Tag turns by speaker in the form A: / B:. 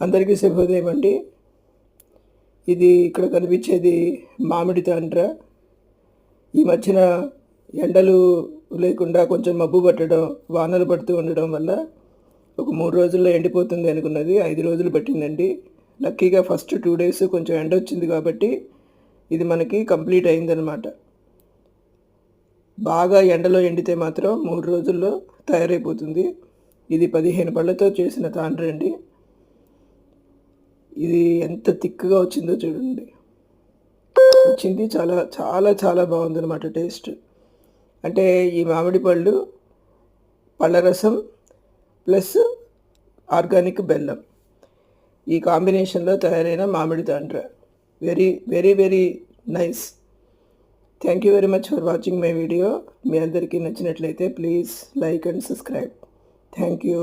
A: అందరికీ శుభోదయం అండి. ఇది ఇక్కడ కనిపించేది మామిడి తాండ్ర. ఈ మధ్యన ఎండలు లేకుండా కొంచెం మబ్బు పట్టడం వానలు పడుతూ ఉండడం వల్ల ఒక మూడు రోజుల్లో ఎండిపోతుంది అనుకున్నది. ఐదు రోజులు పట్టిందండి. లక్కీగా ఫస్ట్ టూ డేస్ కొంచెం ఎండ వచ్చింది కాబట్టి ఇది మనకి కంప్లీట్ అయిందనమాట బాగా ఎండలో ఎండితే మాత్రం మూడు రోజుల్లో తయారైపోతుంది. ఇది పదిహేను పళ్ళతో చేసిన తాండ్ర అండి ఇది ఎంత థిక్గా వచ్చిందో చూడండి. వచ్చింది చాలా చాలా చాలా బాగుందన్నమాట టేస్ట్. అంటే ఈ మామిడి పళ్ళు పళ్ళ రసం ప్లస్ ఆర్గానిక్ బెల్లం. ఈ కాంబినేషన్లో తయారైన మామిడి తాండ్ర. Very very very nice. Thank you very much for watching my video మీ అందరికీ నచ్చినట్లయితే please like and subscribe. Thank you